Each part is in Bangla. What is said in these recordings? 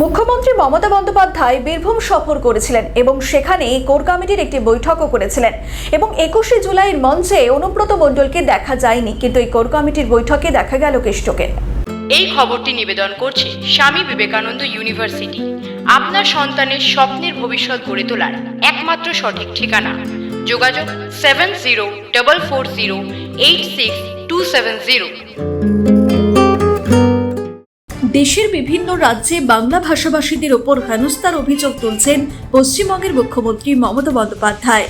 মুখ্যমন্ত্রী মমতা বন্দ্যোপাধ্যায় বীরভূম সফর করেছিলেন এবং সেখানে কোর কমিটির একটি বৈঠকও করেছিলেন। এবং একুশে জুলাইয়ের মঞ্চে অনুব্রত মণ্ডলকে দেখা যায়নি, কিন্তু এই কোর কমিটির বৈঠকে দেখা গেল কেষ্টকে। এই খবরটি নিবেদন করছে স্বামী বিবেকানন্দ ইউনিভার্সিটি। আপনার সন্তানের স্বপ্নের ভবিষ্যৎ গড়ে তোলার একমাত্র সঠিক ঠিকানা। যোগাযোগ seven zero double four zero eight six two seven zero দেশের বিভিন্ন রাজ্যে বাংলা ভাষাভাষীদের ওপর হেনস্থার অভিযোগ তুলছেন পশ্চিমবঙ্গের মুখ্যমন্ত্রী মমতা বন্দ্যোপাধ্যায়।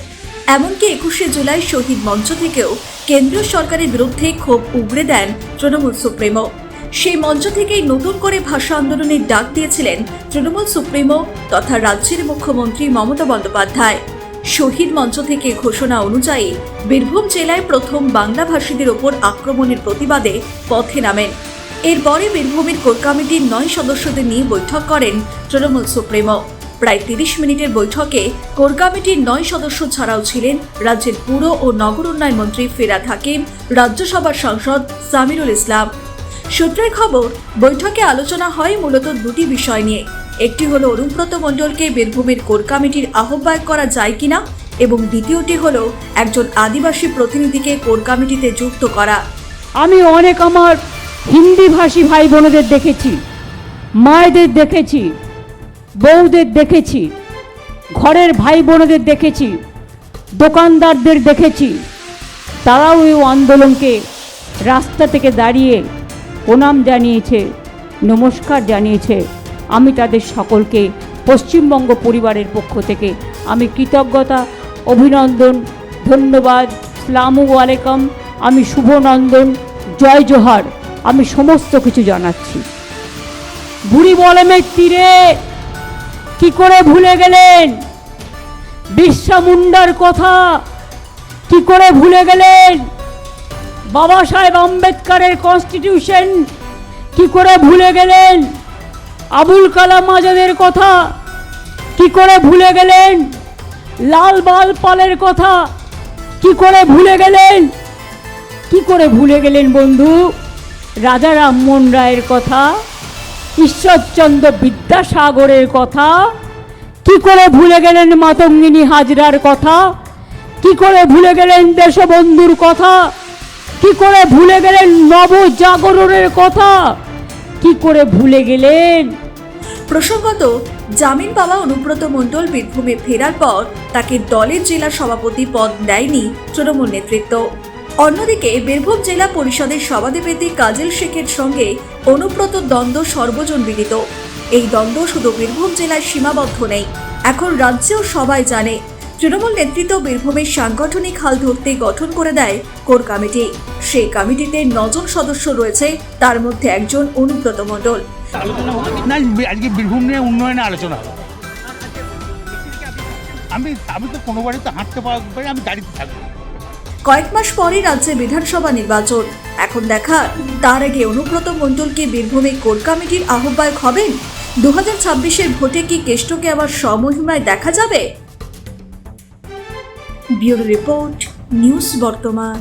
এমনকি একুশে জুলাই শহীদ মঞ্চ থেকেও কেন্দ্রীয় সরকারের বিরুদ্ধে ক্ষোভ উগড়ে দেন তৃণমূল সুপ্রিমো। সেই মঞ্চ থেকেই নতুন করে ভাষা আন্দোলনের ডাক দিয়েছিলেন তৃণমূল সুপ্রিমো তথা রাজ্যের মুখ্যমন্ত্রী মমতা বন্দ্যোপাধ্যায়। শহীদ মঞ্চ থেকে ঘোষণা অনুযায়ী বীরভূম জেলায় প্রথম বাংলাভাষীদের ওপর আক্রমণের প্রতিবাদে পথে নামেন। এরপরে বীরভূমের কোর কমিটির নয় সদস্যদের নিয়ে বৈঠক করেন তৃণমূল সুপ্রিমো। প্রায় তিরিশ মিনিটের বৈঠকে কোর কমিটির নয় সদস্য ছাড়াও ছিলেন রাজ্যের পুর ও নগর উন্নয়ন মন্ত্রী ফিরাদ হাকিম, রাজ্যসভার সাংসদ সামিরুল ইসলাম। সূত্রের খবর, বৈঠকে আলোচনা হয় মূলত দুটি বিষয় নিয়ে। একটি হলো অনুব্রত মণ্ডলকে বীরভূমের কোর কমিটির আহ্বায়ক করা যায় কিনা এবং দ্বিতীয়টি হলো একজন আদিবাসী প্রতিনিধিকে কোর কমিটিতে যুক্ত করা। আমি অনেক আমার হিন্দি ভাষী ভাই বোনেদের দেখেছি, মায়েদের দেখেছি, বউদের দেখেছি, ঘরের ভাই বোনেদের দেখেছি, দোকানদারদের দেখেছি। তারাও এই আন্দোলনকে রাস্তা থেকে দাঁড়িয়ে প্রণাম জানিয়েছে, নমস্কার জানিয়েছে। আমি তাদের সকলকে, পশ্চিমবঙ্গ পরিবারের পক্ষ থেকে আমি কৃতজ্ঞতা, অভিনন্দন, ধন্যবাদ, সালামু আলাইকুম, আমি শুভনন্দন, জয় জোহার। আমি সমস্ত কিছু জানাচ্ছি। বুড়ি বলমের তীরে, কি করে ভুলে গেলেন? বিশ্বা মুন্ডার কথা, কি করে ভুলে গেলেন? বাবা সাহেব আম্বেদকারের কনস্টিটিউশন কি করে ভুলে গেলেন? আবুল কালাম আজাদের কথা, কি করে ভুলে গেলেন? লাল বাল পালের কথা, কি করে ভুলে গেলেন? কি করে ভুলে গেলেন বন্ধু? রাজা রামমোহন রায়ের কথা, ঈশ্বরচন্দ্র বিদ্যাসাগরের কথা, কি করে ভুলে গেলেন মাতঙ্গিনী হাজরার কথা, কি করে ভুলে গেলেন দেশবন্ধুর কথা, কি করে ভুলে গেলেন নবজাগরণের কথা, কি করে ভুলে গেলেন? প্রসঙ্গত, জামিন পাওয়া অনুব্রত মণ্ডল বীরভূমে ফেরার পর তাকে দলের জেলা সভাপতি পদ দেয়নি তৃণমূল নেতৃত্ব। অন্যদিকে বীরভূম জেলা পরিষদের সভাধিপতি কাজল শেখের সঙ্গে অনুব্রত দ্বন্দ্ব সর্বজন বিদিত এই দ্বন্দ্ব শুধু বীরভূম জেলায় সীমাবদ্ধ নেই, এখন রাজ্যেও সবাই জানে। তৃণমূল নেতৃত্ব বীরভূমের সাংগঠনিক হাল ধরতে গঠন করে দেয় কোর কমিটি। সেই কমিটিতে নজন সদস্য রয়েছে, তার মধ্যে একজন অনুব্রত মণ্ডল। আজকে বীরভূম নিয়ে উন্নয়নে আলোচনা আমি আমি তো কোনো বাড়িতে হাঁটতে পারি আমি গাড়িতে থাকব। কয়েক মাস পরে রাজ্যে বিধানসভা নির্বাচন। এখন দেখা, তার আগে অনুব্রত মণ্ডলকে বীরভূমে কোর কমিটির আহ্বায়ক হবেন? দু হাজার ছাব্বিশের ভোটে কি কেষ্টকে আবার সমহিমায় দেখা যাবে? ব্যুরো রিপোর্ট, নিউজ বর্তমান।